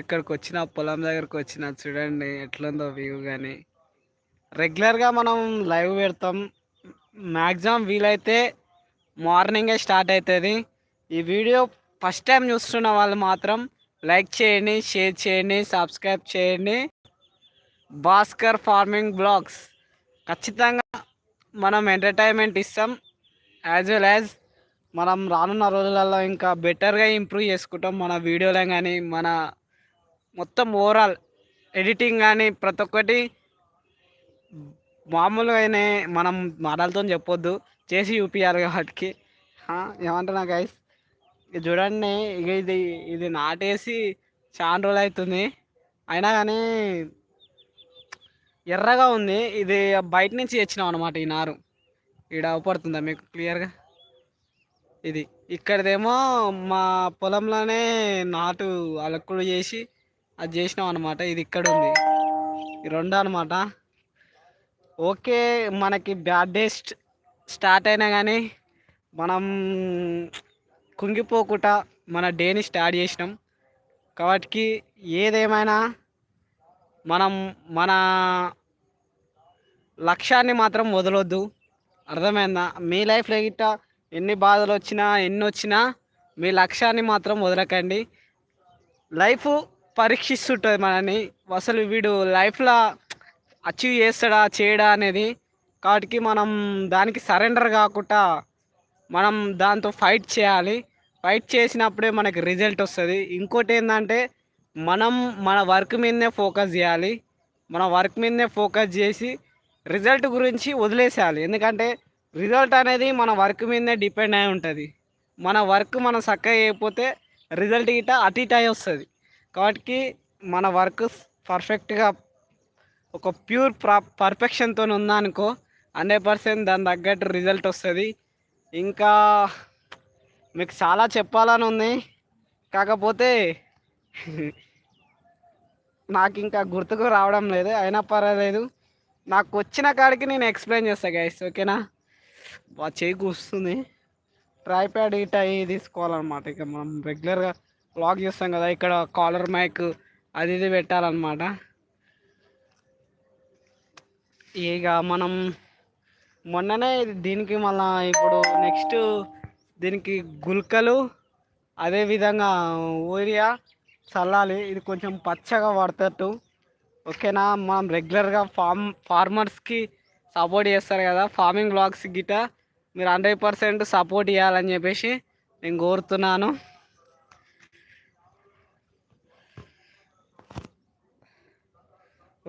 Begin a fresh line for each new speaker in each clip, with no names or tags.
ఇక్కడికి వచ్చిన పొలం దగ్గరకు వచ్చిన చూడండి ఎట్లుందో వ్యూ కానీ రెగ్యులర్గా మనం లైవ్ పెడతాం. మ్యాక్సిమం వీలైతే మార్నింగే స్టార్ట్ అవుతుంది ఈ వీడియో ఫస్ట్ టైం చూస్తున్న వాళ్ళు మాత్రం లైక్ చేయండి షేర్ చేయండి సబ్స్క్రైబ్ చేయండి. భాస్కర్ ఫార్మింగ్ బ్లాగ్స్ ఖచ్చితంగా మనం ఎంటర్టైన్మెంట్ ఇస్తాం. యాజ్ వెల్ యాజ్ మనం రానున్న రోజులలో ఇంకా బెటర్గా ఇంప్రూవ్ చేసుకుంటాం మన వీడియోలో కానీ మన మొత్తం ఓవరాల్ ఎడిటింగ్ కానీ ప్రతి ఒక్కటి మామూలుగానే మనం మాటలతో చెప్పొద్దు. చేసి చూపించాలి కాబట్టి. ఏమంటున్నా గైస్ ఇది చూడండి ఇక ఇది ఇది నాటేసి చాలా రోజులు అవుతుంది అయినా కానీ ఎర్రగా ఉంది. ఇది బయట నుంచి తెచ్చినాం అనమాట ఈ నారు. ఇక్కడ అవపడుతుందా మీకు? క్లియర్గా ఇది. ఇక్కడదేమో మా పొలంలోనే నాటు అలక్కుడు చేసి అది చేసినాం అనమాట ఇది ఇక్కడ ఉంది. ఈ రెండు అనమాట ఓకే మనకి బ్యాడ్ డే స్టార్ట్ అయినా కానీ మనం కుంగిపోకుండా మన డేని స్టార్ట్ చేసినాం. కాబట్టి ఏదేమైనా మనం మన లక్ష్యాన్ని మాత్రం వదలొద్దు. అర్థమైందా? మీ లైఫ్లో గిట్ట ఎన్ని బాధలు వచ్చినా ఎన్ని వచ్చినా మీ లక్ష్యాన్ని మాత్రం వదలకండి. లైఫ్ పరీక్షిస్తుంటుంది మనని అసలు వీడు లైఫ్లో అచీవ్ చేస్తాడా చేయడా అనేది కాబట్టి మనం దానికి సరెండర్ కాకుండా మనం దాంతో ఫైట్ చేయాలి. ఫైట్ చేసినప్పుడే మనకి రిజల్ట్ వస్తుంది. ఇంకోటి ఏంటంటే మనం మన వర్క్ మీదనే ఫోకస్ చేయాలి. మన వర్క్ మీదనే ఫోకస్ చేసి రిజల్ట్ గురించి వదిలేసేయాలి. ఎందుకంటే రిజల్ట్ అనేది మన వర్క్ మీదనే డిపెండ్ అయి ఉంటుంది. మన వర్క్ మనం చక్కగా చేయకపోతే రిజల్ట్ గిట్ట అటు ఇటు అయి వస్తుంది. కాబట్టి మన వర్క్ పర్ఫెక్ట్గా ఒక ప్యూర్ ప్రా పర్ఫెక్షన్తో ఉందనుకో హండ్రెడ్ పర్సెంట్ దాని తగ్గట్టు రిజల్ట్ వస్తుంది. ఇంకా మీకు చాలా చెప్పాలని ఉంది. కాకపోతే నాకు ఇంకా గుర్తుకు రావడం లేదు అయినా పర్వాలేదు. నాకు వచ్చిన కాడికి నేను ఎక్స్ప్లెయిన్ చేస్తాను గైస్ ఓకేనా? బా చేయి కూస్తుంది. ట్రైప్యాడ్ ఇట తీసుకోవాలన్నమాట ఇక మనం రెగ్యులర్గా లాక్ చేస్తాం కదా ఇక్కడ కాలర్ మైక్ అది ఇది పెట్టాలన్నమాట. ఇక మనం మొన్ననే దీనికి మళ్ళా ఇప్పుడు నెక్స్ట్ దీనికి గుల్కలు అదేవిధంగా ఊరియా చల్లాలి ఇది కొంచెం పచ్చగా పడతట్టు. ఓకేనా? మనం రెగ్యులర్గా ఫార్మ్ ఫార్మర్స్కి సపోర్ట్ చేస్తారు కదా ఫార్మింగ్ బ్లాగ్స్ గిట మీరు హండ్రెడ్ పర్సెంట్ సపోర్ట్ చేయాలని చెప్పేసి నేను కోరుతున్నాను.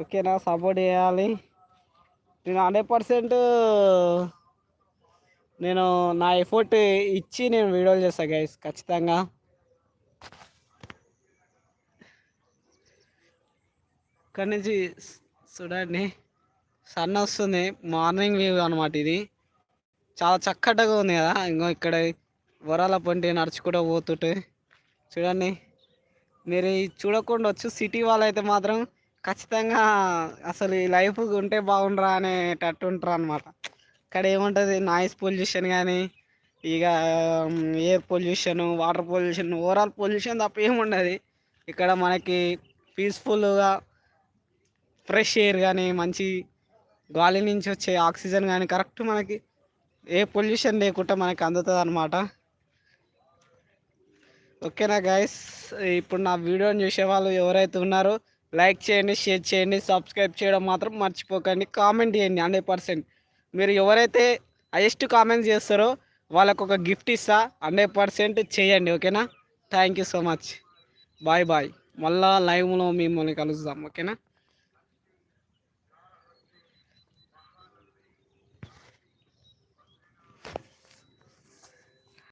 ఓకేనా సపోర్ట్ చేయాలి. నేను హండ్రెడ్ పర్సెంట్ నేను నా ఎఫర్ట్ ఇచ్చి నేను వీడియోలు చేస్తాను గైస్ ఖచ్చితంగా. ఇక్కడ నుంచి చూడండి సన్ వస్తుంది మార్నింగ్ వ్యూ అనమాట ఇది. చాలా చక్కటగా ఉంది కదా ఇంకో ఇక్కడ వరాల పంటి నడుచుకుంటూ పోతుంటే. చూడండి మీరు చూడకుండా వచ్చు సిటీ వాళ్ళు అయితే మాత్రం ఖచ్చితంగా అసలు ఈ లైఫ్ ఉంటే బాగుండరా అనేటట్టు ఉంటారు అనమాట ఇక్కడ ఏముంటుంది? నాయిస్ పొల్యూషన్ కానీ ఇక air pollution water pollution overall pollution తప్ప ఏముండదు. ఇక్కడ మనకి పీస్ఫుల్గా ఫ్రెష్ ఎయిర్ కానీ మంచి గాలి నుంచి వచ్చే ఆక్సిజన్ కానీ కరెక్ట్ మనకి ఏ పొల్యూషన్ లేకుండా మనకి అందుతుంది అనమాట ఓకేనా గైస్? ఇప్పుడు నా వీడియోని చూసే వాళ్ళు ఎవరైతే ఉన్నారో లైక్ చేయండి షేర్ చేయండి సబ్స్క్రైబ్ చేయడం మాత్రం మర్చిపోకండి. కామెంట్ చేయండి హండ్రెడ్ పర్సెంట్. మీరు ఎవరైతే హైయెస్ట్ కామెంట్స్ చేస్తారో వాళ్ళకు ఒక గిఫ్ట్ ఇస్తా హండ్రెడ్ పర్సెంట్ చేయండి ఓకేనా? Thank you so much. Bye bye. మళ్ళా లైవ్లో మిమ్మల్ని కలుద్దాం ఓకేనా?